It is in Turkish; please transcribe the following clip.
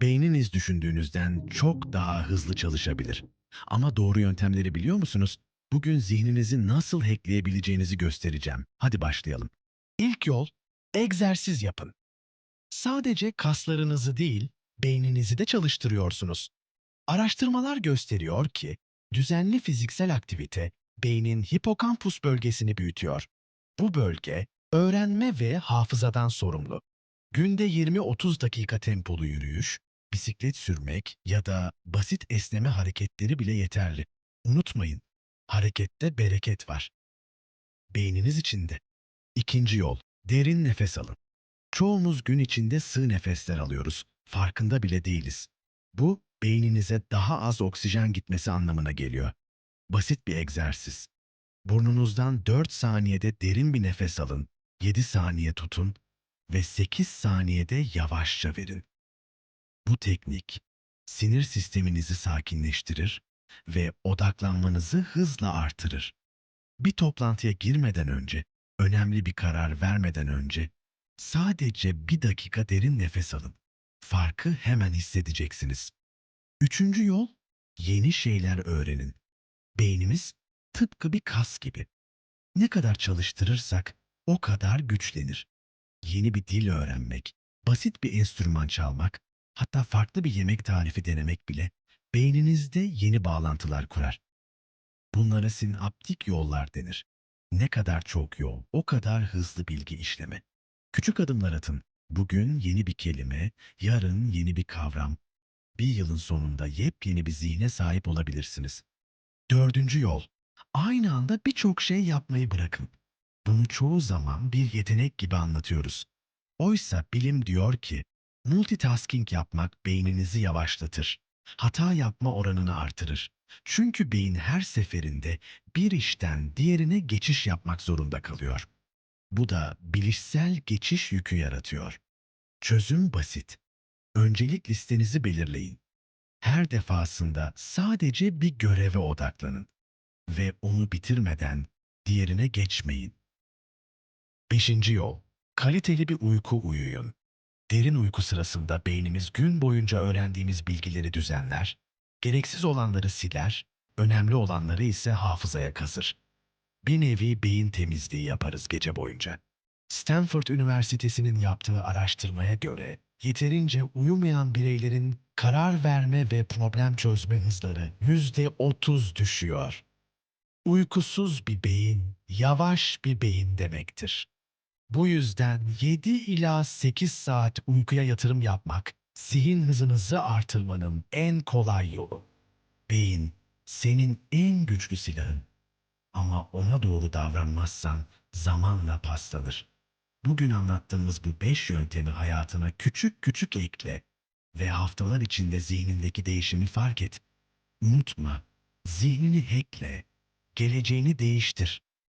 Beyniniz düşündüğünüzden çok daha hızlı çalışabilir. Ama doğru yöntemleri biliyor musunuz? Bugün zihninizi nasıl hackleyebileceğinizi göstereceğim. Hadi başlayalım. İlk yol, egzersiz yapın. Sadece kaslarınızı değil, beyninizi de çalıştırıyorsunuz. Araştırmalar gösteriyor ki, düzenli fiziksel aktivite beynin hipokampus bölgesini büyütüyor. Bu bölge, öğrenme ve hafızadan sorumlu. Günde 20-30 dakika tempolu yürüyüş, bisiklet sürmek ya da basit esneme hareketleri bile yeterli. Unutmayın, harekette bereket var. Beyniniz içinde. İkinci yol, derin nefes alın. Çoğumuz gün içinde sığ nefesler alıyoruz. Farkında bile değiliz. Bu, beyninize daha az oksijen gitmesi anlamına geliyor. Basit bir egzersiz. Burnunuzdan 4 saniyede derin bir nefes alın, 7 saniye tutun ve 8 saniyede yavaşça verin. Bu teknik, sinir sisteminizi sakinleştirir ve odaklanmanızı hızla artırır. Bir toplantıya girmeden önce, önemli bir karar vermeden önce sadece bir dakika derin nefes alın. Farkı hemen hissedeceksiniz. Üçüncü yol, yeni şeyler öğrenin. Beynimiz tıpkı bir kas gibi. Ne kadar çalıştırırsak o kadar güçlenir. Yeni bir dil öğrenmek, basit bir enstrüman çalmak, hatta farklı bir yemek tarifi denemek bile beyninizde yeni bağlantılar kurar. Bunlara sinaptik yollar denir. Ne kadar çok yol, o kadar hızlı bilgi işleme. Küçük adımlar atın. Bugün yeni bir kelime, yarın yeni bir kavram. Bir yılın sonunda yepyeni bir zihne sahip olabilirsiniz. Dördüncü yol. Aynı anda birçok şey yapmayı bırakın. Bunu çoğu zaman bir yetenek gibi anlatıyoruz. Oysa bilim diyor ki, multitasking yapmak beyninizi yavaşlatır. Hata yapma oranını artırır. Çünkü beyin her seferinde bir işten diğerine geçiş yapmak zorunda kalıyor. Bu da bilişsel geçiş yükü yaratıyor. Çözüm basit. Öncelik listenizi belirleyin. Her defasında sadece bir göreve odaklanın ve onu bitirmeden diğerine geçmeyin. Beşinci yol. Kaliteli bir uyku uyuyun. Derin uyku sırasında beynimiz gün boyunca öğrendiğimiz bilgileri düzenler, gereksiz olanları siler, önemli olanları ise hafızaya kazır. Bir nevi beyin temizliği yaparız gece boyunca. Stanford Üniversitesi'nin yaptığı araştırmaya göre yeterince uyumayan bireylerin karar verme ve problem çözme hızları yüzde otuz düşüyor. Uykusuz bir beyin, yavaş bir beyin demektir. Bu yüzden 7 ila 8 saat uykuya yatırım yapmak, zihin hızınızı artırmanın en kolay yolu. Beyin, senin en güçlü silahın. Ama ona doğru davranmazsan zamanla paslanır. Bugün anlattığımız bu beş yöntemi hayatına küçük küçük ekle ve haftalar içinde zihnindeki değişimi fark et. Unutma, zihnini hackle, geleceğini değiştir.